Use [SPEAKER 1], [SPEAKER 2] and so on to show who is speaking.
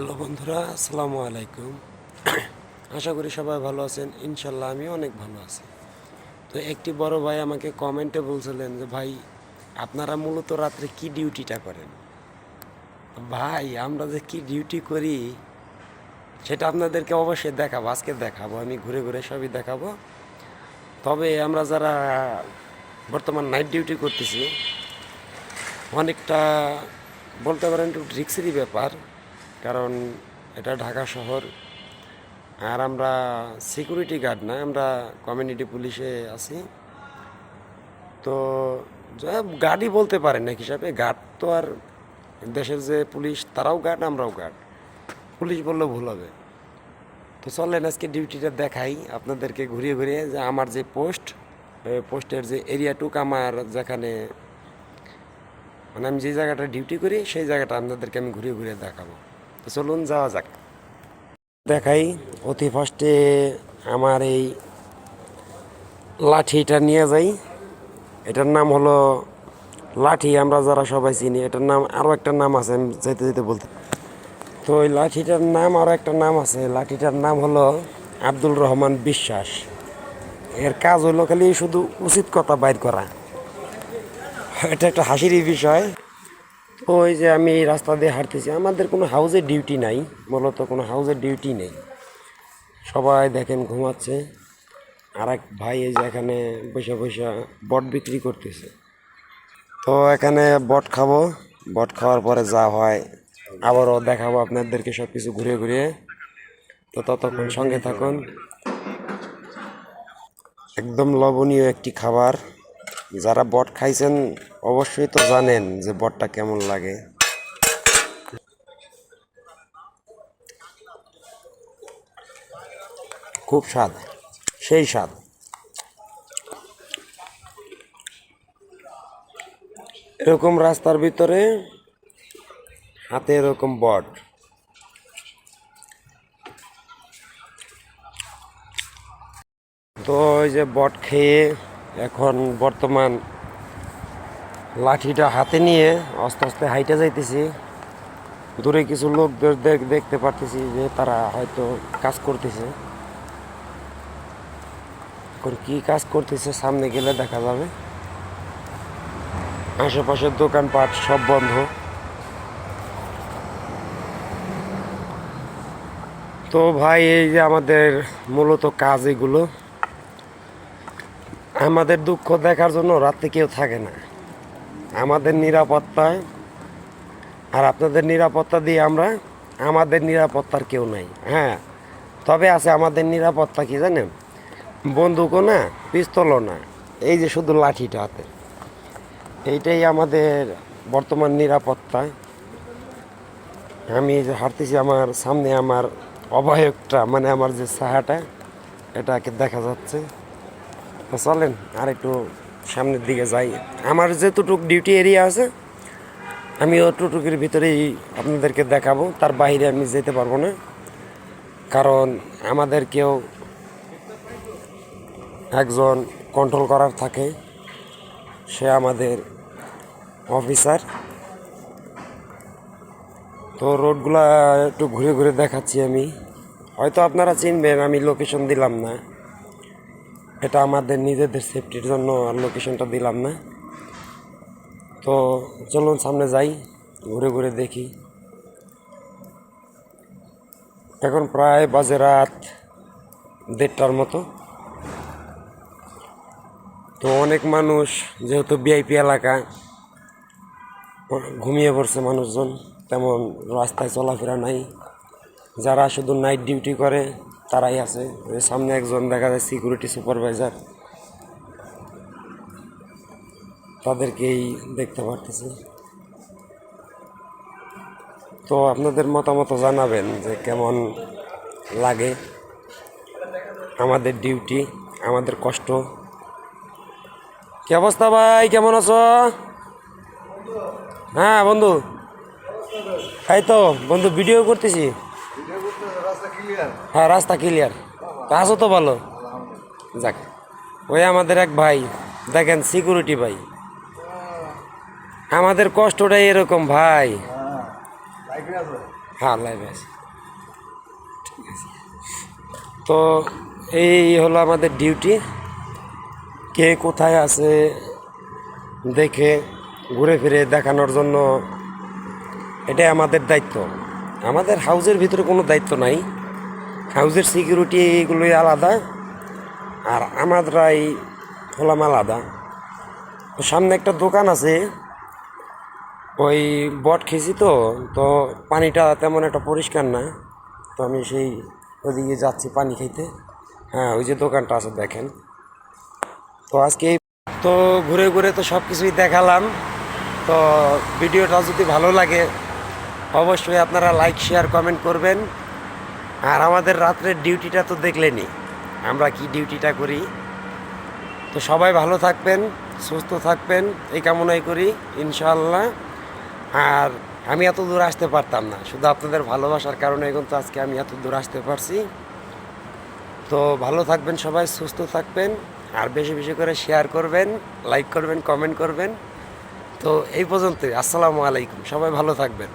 [SPEAKER 1] Hello বন্ধুরা, আসসালামু আলাইকুম। আশা করি সবাই ভালো আছেন। ইনশাল্লাহ আমি অনেক ভালো আছি। তো একটি বড় ভাই আমাকে কমেন্টে বলছিলেন যে, ভাই, আপনারা মূলত রাত্রে কি ডিউটিটা করেন? ভাই, আমরা যে কি ডিউটি করি, সেটা আপনাদেরকে অবশ্যই দেখাবো, আজকে দেখাবো, আমি ঘুরে ঘুরে সবই দেখাবো। তবে আমরা যারা বর্তমান নাইট ডিউটি করতেছি, অনেকটা বলতে পারেন একটু রিক্সেরই ব্যাপার। কারণ এটা ঢাকা শহর। আর আমরা সিকিউরিটি গার্ড না, আমরা কমিউনিটি পুলিশে আছি। তো গার্ডই বলতে পারেন এক হিসাবে গার্ড তো আর দেশের যে পুলিশ তারাও গার্ড আমরাও গার্ড পুলিশ বললেও ভুল হবে। তো চলেন আজকে ডিউটিটা দেখাই আপনাদেরকে ঘুরিয়ে ঘুরিয়ে যে আমার যে পোস্ট পোস্টের যে এরিয়াটুক আমার যেখানে মানে আমি যে জায়গাটা ডিউটি করি, সেই জায়গাটা আপনাদেরকে আমি ঘুরিয়ে ঘুরিয়ে দেখাবো। চলুন যাওয়া যাক। দেখাই, অতি ফার্স্টে আমার এই লাঠিটা নিয়ে যাই। এটার নাম হলো লাঠি, আমরা যারা সবাই চিনি, এটার নাম আরও একটা নাম আছে, আমি যেতে যেতে বলতে। তো ওই লাঠিটার নাম আরও একটা নাম আছে, লাঠিটার নাম হলো আব্দুল রহমান বিশ্বাস। এর কাজ হলো খালি শুধু উচিত কথা বাইর করা। এটা একটা হাসিরই বিষয়। ওই যে আমি এই রাস্তা দিয়ে হাঁটতেছি, আমাদের কোনো হাউজের ডিউটি নাই, মূলত কোনো হাউজের ডিউটি নেই। সবাই দেখেন ঘুমাচ্ছে আর এক ভাই এই যে এখানে বসে বসে বট বিক্রি করতেছে। তো এখানে বট খাব, বট খাওয়ার পরে যা হয় আবারও দেখাবো আপনাদেরকে সব কিছু ঘুরে ঘুরিয়ে। তো ততক্ষণ সঙ্গে থাকুন। একদম লবণীয় একটি খাবার। যারা বট খাইছেন অবশ্যই তো জানেন যে বটটা কেমন লাগে। খুব স্বাদ, সেই স্বাদ। এরকম রাস্তার ভিতরে হাতে এরকম বট। তো ওই যে বট খেয়ে এখন বর্তমান লাঠিটা হাতে নিয়ে আস্তে আস্তে হাইটে যাইতেছি। দূরে কিছু লোক দেখ- দেখতে পারতেছি যে তারা হয়তো কাজ করতেছে। এখন কি কাজ করতেছে সামনে গেলে দেখা যাবে। আশেপাশের দোকানপাট সব বন্ধ। তো ভাই, এই যে আমাদের মূলত কাজ এগুলো। আমাদের দুঃখ দেখার জন্য রাত্রে কেউ থাকে না। আমাদের নিরাপত্তায় আর আপনাদের নিরাপত্তা দিয়ে আমরা আমাদের নিরাপত্তার কেউ নাই। হ্যাঁ তবে আছে আমাদের নিরাপত্তা কি জানেন? বন্দুকও না, পিস্তলও না। এই যে শুধু লাঠিটা হাতে। এইটাই আমাদের বর্তমান নিরাপত্তা। আমি যে হাঁটতেছি আমার সামনে আমার অবয়বটা মানে আমার যে সাহাটা এটাকে দেখা যাচ্ছে। চলেন আর একটু সামনের দিকে যাই। আমার যেতটুক ডিউটি এরিয়া আছে, আমি অতটুকুর ভিতরেই আপনাদেরকে দেখাবো, তার বাইরে আমি যেতে পারব না। কারণ আমাদেরকেও একজন কন্ট্রোল করার থাকে, সে আমাদের অফিসার তো রোডগুলা একটু ঘুরে ঘুরে দেখাচ্ছি আমি। হয়তো আপনারা চিনবেন, আমি লোকেশন দিলাম না। এটা আমাদের নিজেদের সেফটির জন্য আর লোকেশনটা দিলাম না। তো চলুন সামনে যাই, ঘুরে ঘুরে দেখি। এখন প্রায় বাজে রাত দেড়টার মতো। তো অনেক মানুষ, যেহেতু ভিআইপি এলাকা, ঘুমিয়ে পড়ছে মানুষজন, তেমন রাস্তায় চলাফেরা নাই। যারা শুধু নাইট ডিউটি করে তারাই আছে। সামনে একজন দেখা যায় সিকিউরিটি সুপারভাইজার তাদেরকেই দেখতে পারতেছি। তো আপনাদের মতামত জানাবেন যে কেমন লাগে আমাদের ডিউটি আমাদের কষ্ট। কি অবস্থা ভাই? কেমন আছো? হ্যাঁ বন্ধু। তাই তো, বন্ধু ভিডিও করতেছি। হ্যাঁ রাস্তা ক্লিয়ার আছো তো ভালো? যাক, ওই আমাদের এক ভাই, দেখেন সিকিউরিটি ভাই। আমাদের কষ্টটাই এরকম ভাই। হ্যাঁ লাইভ আছে। ঠিক আছে। তো এই হলো আমাদের ডিউটি কে কোথায় আছে দেখে ঘুরে ফিরে দেখানোর জন্য এটাই আমাদের দায়িত্ব। আমাদের হাউজের ভিতরে কোনো দায়িত্ব নাই। হাউজের সিকিউরিটি এগুলোই আলাদা আর আমাদেরাই হলাম আলাদা। তো সামনে একটা দোকান আছে, ওই বট খেয়েছি তো তো পানিটা তেমন একটা পরিষ্কার না। তো আমি সেই ওদিকে যাচ্ছি পানি খাইতে হ্যাঁ ওই যে দোকানটা আছে দেখেন। তো আজকে তো ঘুরে ঘুরে তো সব কিছুই দেখালাম। তো ভিডিওটা যদি ভালো লাগে, অবশ্যই আপনারা লাইক শেয়ার কমেন্ট করবেন। আর আমাদের রাত্রের ডিউটিটা তো দেখলেনই। আমরা কি ডিউটিটা করি? তো সবাই ভালো থাকবেন, সুস্থ থাকবেন, এই কামনাই করি, ইনশাআল্লাহ। আর আমি এত দূর আসতে পারতাম না, শুধু আপনাদের ভালোবাসার কারণে এখন তো আজকে আমি এত দূর আসতে পারছি। তো ভালো থাকবেন সবাই, সুস্থ থাকবেন, আর বেশি বেশি করে শেয়ার করবেন লাইক করবেন কমেন্ট করবেন। তো এই পর্যন্তই, আসসালামু আলাইকুম, সবাই ভালো থাকবেন।